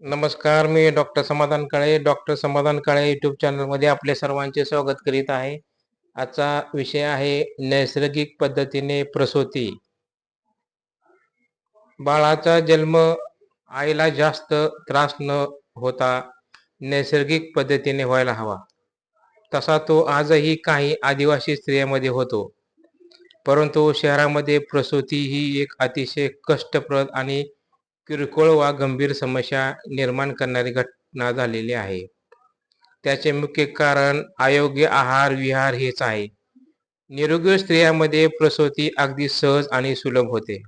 नमस्कार मी डॉक्टर समाधान काळे डॉक्टर समाधान काळे युट्यूब चॅनलमध्ये आपले सर्वांचे स्वागत करीत आहे. आजचा विषय आहे नैसर्गिक पद्धतीने प्रसूती. बाळाचा जन्म आईला जास्त त्रास न होता नैसर्गिक पद्धतीने व्हायला हवा. तसा तो आजही काही आदिवासी स्त्रियांमध्ये होतो. परंतु शहरामध्ये प्रसूती ही एक अतिशय कष्टप्रद आणि किरकोळ वा गंभीर समस्या निर्माण करणारी घटना झालेली आहे. त्याचे मुख्य कारण अयोग्य आहार विहार हेच आहे. निरोगी स्त्रियांमध्ये प्रसूती अगदी सहज आणि सुलभ होते.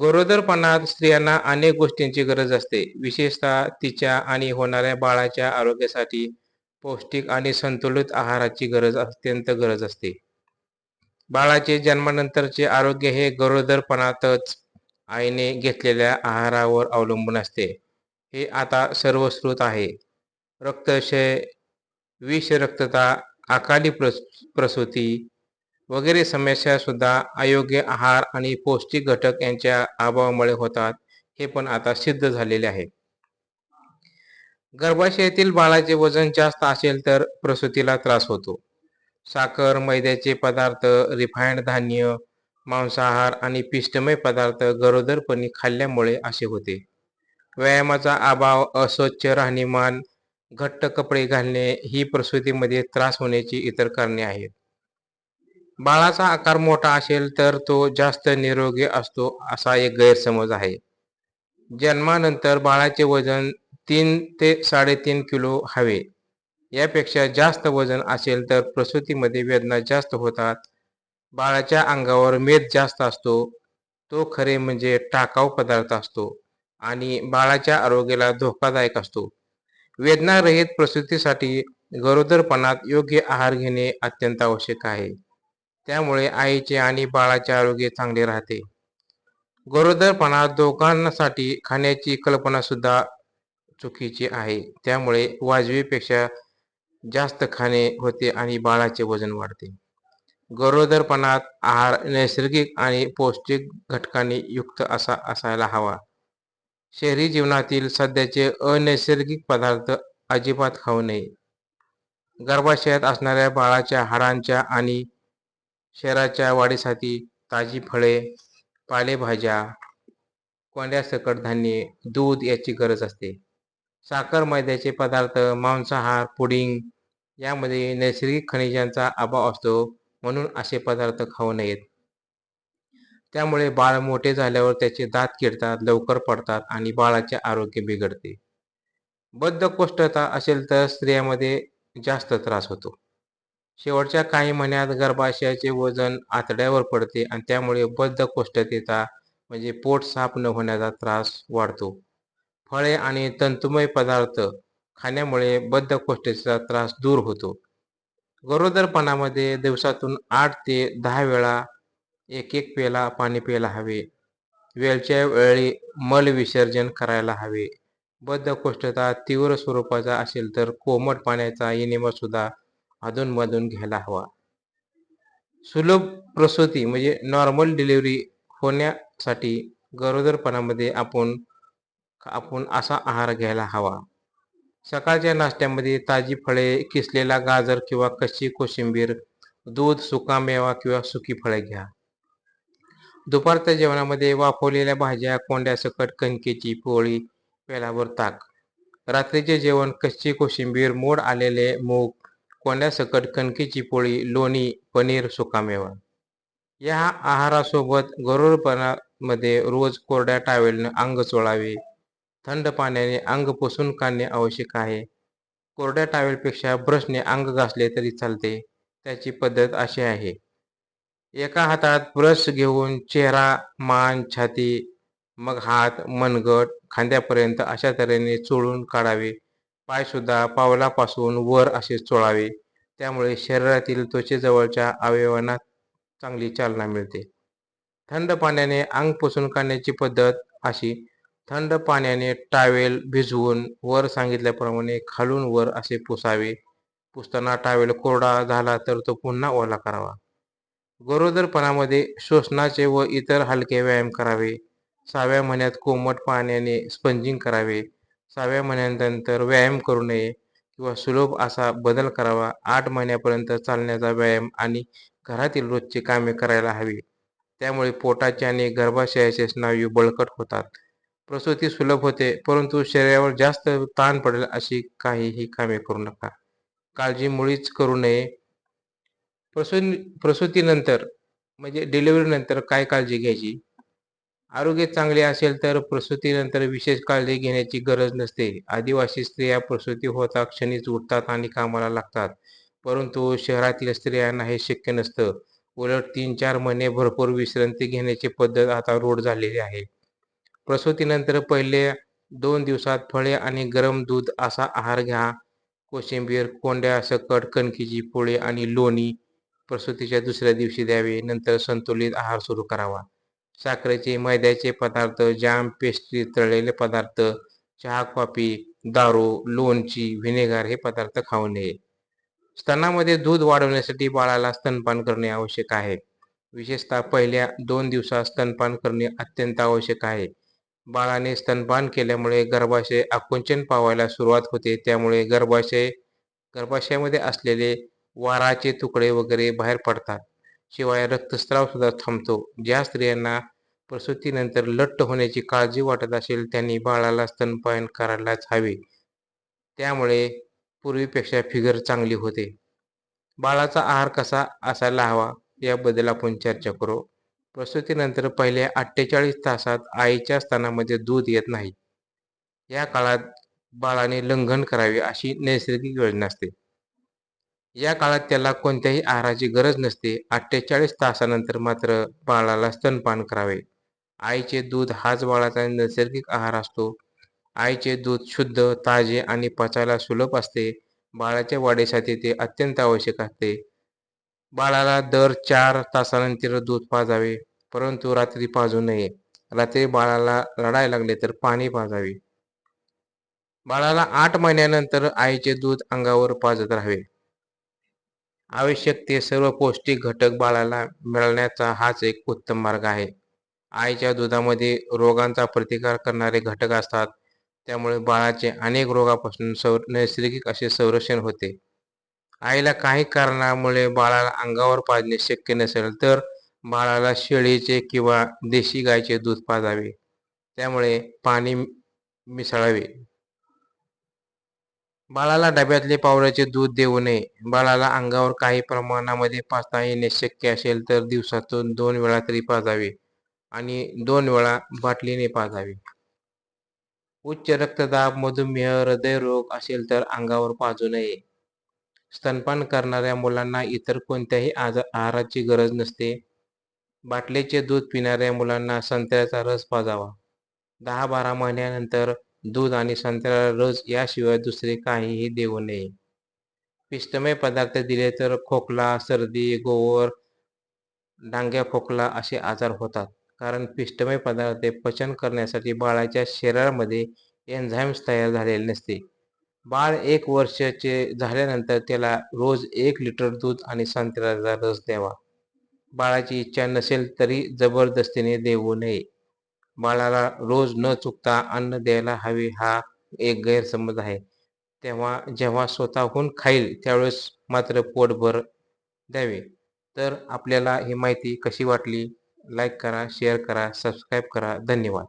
गरोदरपणात स्त्रियांना अनेक गोष्टींची गरज असते. विशेषतः तिच्या आणि होणाऱ्या बाळाच्या आरोग्यासाठी पौष्टिक आणि संतुलित आहाराची गरज अत्यंत गरज असते. बाळाचे जन्मानंतरचे आरोग्य हे गरोदरपणातच आईने घेतलेल्या आहारावर अवलंबून असते. हे आता सर्वश्रुत आहे. रक्तक्षय विष रक्तता अकाली प्रस प्रसूती वगैरे समस्या सुद्धा अयोग्य आहार आणि पौष्टिक घटक यांच्या अभावामुळे होतात हे पण आता सिद्ध झालेले आहे. गर्भाशयातील बाळाचे वजन जास्त असेल तर प्रसूतीला त्रास होतो. साखर मैद्याचे पदार्थ रिफाईंड धान्य मांसाहार आणि पिष्टमय पदार्थ गरोदरपणी खाल्ल्यामुळे असे होते. व्यायामाचा अभाव अस्वच्छ राहणीमान घट्ट कपडे घालणे ही प्रसूतीमध्ये त्रास होण्याची इतर कारणे आहेत. बाळाचा आकार मोठा असेल तर तो जास्त निरोगी असतो असा एक गैरसमज आहे. जन्मानंतर बाळाचे वजन तीन ते साडेतीन किलो हवे. यापेक्षा जास्त वजन असेल तर प्रसूतीमध्ये वेदना जास्त होतात बाळाच्या अंगावर मेद जास्त असतो तो खरे म्हणजे टाकाऊ पदार्थ असतो आणि बाळाच्या आरोग्याला धोकादायक असतो. वेदनारहित प्रसूतीसाठी गरोदरपणात योग्य आहार घेणे अत्यंत आवश्यक आहे. त्यामुळे आईचे आणि बाळाचे आरोग्य चांगले राहते. गरोदरपणात दोघांसाठी खाण्याची कल्पना सुद्धा चुकीची आहे. त्यामुळे वाजवीपेक्षा जास्त खाणे होते आणि बाळाचे वजन वाढते. गरोदरपणात आहार नैसर्गिक आणि पौष्टिक घटकांनी युक्त असा असायला हवा. शहरी जीवनातील सध्याचे अनैसर्गिक पदार्थ अजिबात खाऊ नये. गर्भाशयात असणाऱ्या बाळाच्या हाडांच्या आणि शरीराच्या वाढीसाठी ताजी फळे पालेभाज्या कोंड्यासकट धान्ये दूध याची गरज असते. साखर मैद्याचे पदार्थ मांसाहार पुडिंग यामध्ये नैसर्गिक खनिजांचा अभाव असतो. म्हणून असे पदार्थ खाऊ नयेत. त्यामुळे बाळ मोठे झाल्यावर त्याचे दात किडतात लवकर पडतात आणि बाळाचे आरोग्य बिघडते. बद्धकोष्ठता असेल तर स्त्रियामध्ये जास्त त्रास होतो. शेवटच्या काही महिन्यात गर्भाशयाचे वजन आतड्यावर पडते आणि त्यामुळे बद्धकोष्ठतेचा म्हणजे पोट साफ न होण्याचा त्रास वाढतो. फळे आणि तंतुमय पदार्थ खाण्यामुळे बद्धकोष्ठतेचा त्रास दूर होतो. गरोदरपणामध्ये दिवसातून आठ ते दहा वेळा एक एक पेला पाणी प्यायला हवे. वेळच्या वेळी मल विसर्जन करायला हवे. बद्धकोष्ठता तीव्र स्वरूपाचा असेल तर कोमट पाण्याचा इनिमा सुद्धा अधूनमधून घ्यायला हवा. सुलभ प्रसूती म्हणजे नॉर्मल डिलिव्हरी होण्यासाठी गरोदरपणामध्ये आपण आपण असा आहार घ्यायला हवा. सकाळच्या नाश्त्यामध्ये ताजी फळे किसलेला गाजर किंवा कच्ची कोशिंबीर दूध सुका मेवा किंवा सुकी फळे घ्या. दुपारच्या जेवणामध्ये वाफवलेल्या भाज्या कोंड्यासकट कणकेची पोळी पेलावर ताक. रात्रीचे जेवण कच्ची कोशिंबीर मोड आलेले मूग कोंड्यासकट कणकेची पोळी लोणी पनीर सुकामेवा या आहारासोबत गरोरपणामध्ये रोज कोरड्या टावेलनं अंग चोळावे थंड पाण्याने अंग पुसून काढणे आवश्यक आहे. कोरड्या टावेलपेक्षा ब्रशने अंग घासले तरी चालते. त्याची पद्धत अशी आहे. एका हातात ब्रश घेऊन चेहरा मान छाती मग हात मनगट खांद्यापर्यंत अशा तऱ्हेने चोळून काढावे. पायसुद्धा पावलापासून वर असे चोळावे. त्यामुळे शरीरातील त्वचेजवळच्या अवयवांना चांगली चालना मिळते. थंड पाण्याने अंग पुसून काढण्याची पद्धत अशी थंड पाण्याने टावेल भिजवून वर सांगितल्याप्रमाणे खालून वर असे पुसावे. पुसताना टावेल कोरडा झाला तर तो पुन्हा ओला करावा. गरोदरपणामध्ये श्वसनाचे व इतर हलके व्यायाम करावे. सहाव्या महिन्यात कोमट पाण्याने स्पंजिंग करावे. सहाव्या महिन्यानंतर व्यायाम करू नये किंवा सुलभ असा बदल करावा. आठ महिन्यापर्यंत चालण्याचा व्यायाम आणि घरातील रोजची कामे करायला हवी. त्यामुळे पोटाचे आणि गर्भाशयाचे स्नायू बळकट होतात. प्रसूती सुलभ होते परंतु शरीरावर जास्त ताण पडेल अशी काहीही कामे करू नका. काळजी मुळीच करू नये. प्रसू प्रसूतीनंतर म्हणजे डिलिव्हरीनंतर काय काळजी घ्यायची? आरोग्य चांगले असेल तर प्रसूतीनंतर विशेष काळजी घेण्याची गरज नसते. आदिवासी स्त्रिया प्रसूती होता क्षणीच उठतात आणि कामाला लागतात परंतु शहरातील स्त्रियांना हे शक्य नसतं. उलट तीन चार महिने भरपूर विश्रांती घेण्याची पद्धत आता रूढ झालेली आहे. प्रसूतीनंतर पहिले दोन दिवसात फळे आणि गरम दूध असा आहार घ्या. कोशिंबीर कोंड्या सकट कणकीची पोळी आणि लोणी प्रसूतीच्या दुसऱ्या दिवशी द्यावे. नंतर संतुलित आहार सुरू करावा. साखरेचे मैद्याचे पदार्थ जाम पेस्ट्री तळलेले पदार्थ चहा कॉफी दारू लोणची व्हिनेगार हे पदार्थ खाऊ नये. स्तनामध्ये दूध वाढवण्यासाठी बाळाला स्तनपान करणे आवश्यक आहे. विशेषतः पहिल्या दोन दिवसात स्तनपान करणे अत्यंत आवश्यक आहे. बाळाने स्तनपान केल्यामुळे गर्भाशय आकुंचन पावायला सुरुवात होते. त्यामुळे गर्भाशय गर्भाशयामध्ये असलेले वाराचे तुकडे वगैरे बाहेर पडतात. शिवाय रक्तस्राव सुद्धा थांबतो. ज्या स्त्रियांना प्रसूतीनंतर लठ्ठ होण्याची काळजी वाटत असेल त्यांनी बाळाला स्तनपान करायलाच हवे. त्यामुळे पूर्वीपेक्षा फिगर चांगली होते. बाळाचा आहार कसा असायला हवा याबद्दल आपण चर्चा करू. प्रसूतीनंतर पहिल्या अठ्ठेचाळीस तासात आईच्या स्तनामध्ये दूध येत नाही. या काळात बाळाने लंघन करावे अशी नैसर्गिक योजना असते. या काळात त्याला कोणत्याही आहाराची गरज नसते. अठ्ठेचाळीस तासानंतर मात्र बाळाला स्तनपान करावे. आईचे दूध हाच बाळाचा नैसर्गिक आहार असतो. आईचे दूध शुद्ध ताजे आणि पचायला सुलभ असते. बाळाच्या वाढीसाठी ते अत्यंत आवश्यक असते. बाळाला दर चार तासानंतर दूध पाजावे. परंतु रात्री पाजू नये. रात्री बाळाला रडायला लागले तर पाणी पाजावे. बाळाला आठ महिन्यानंतर आईचे दूध अंगावर पाजत राहावे. आवश्यक ते सर्व पौष्टिक घटक बाळाला मिळण्याचा हाच एक उत्तम मार्ग आहे. आईच्या दुधामध्ये रोगांचा प्रतिकार करणारे घटक असतात. त्यामुळे बाळाचे अनेक रोगापासून सौ नैसर्गिक असे संरक्षण होते. आईला काही कारणामुळे बाळाला अंगावर पाजणे शक्य नसेल तर बाळाला शेळीचे किंवा देशी गायचे दूध पाजावे. त्यामुळे पाणी मिसळावे. बाळाला डब्यातले पावलाचे दूध देऊ नये. बाळाला अंगावर काही प्रमाणामध्ये पाजता येणे शक्य असेल तर दिवसातून दोन वेळा तरी पाजावे आणि दोन वेळा बाटलीने पाजावे. उच्च रक्तदाब मधुमेह हृदयरोग असेल तर अंगावर पाजू नये. स्तनपान करणाऱ्या मुलांना इतर कोणत्याही आजार आहाराची गरज नसते. बाटलीचे दूध पिणाऱ्या मुलांना संत्र्याचा रस पाजावा. दहा बारा महिन्यानंतर दूध आणि संत्र्याचा रस याशिवाय दुसरे काहीही देऊ नये. पिष्टमय पदार्थ दिले तर खोकला सर्दी गोवर डांग्या खोकला असे आजार होतात. कारण पिष्टमय पदार्थ पचन करण्यासाठी बाळाच्या शरीरामध्ये एन्झाईम्स तयार झालेले नसते. बाळ एक वर्षाचे झाल्यानंतर त्याला रोज एक लिटर दूध आणि संत्र्याचा रस द्यावा. बाळाची इच्छा नसेल तरी जबरदस्तीने देऊ नये. बाळाला रोज न चुकता अन्न द्यायला हवे हा एक गैरसमज आहे. तेव्हा जेव्हा स्वतःहून खाईल त्यावेळेस मात्र पोटभर द्यावे. तर आपल्याला ही माहिती कशी वाटली? लाईक करा शेअर करा सबस्क्राईब करा. धन्यवाद.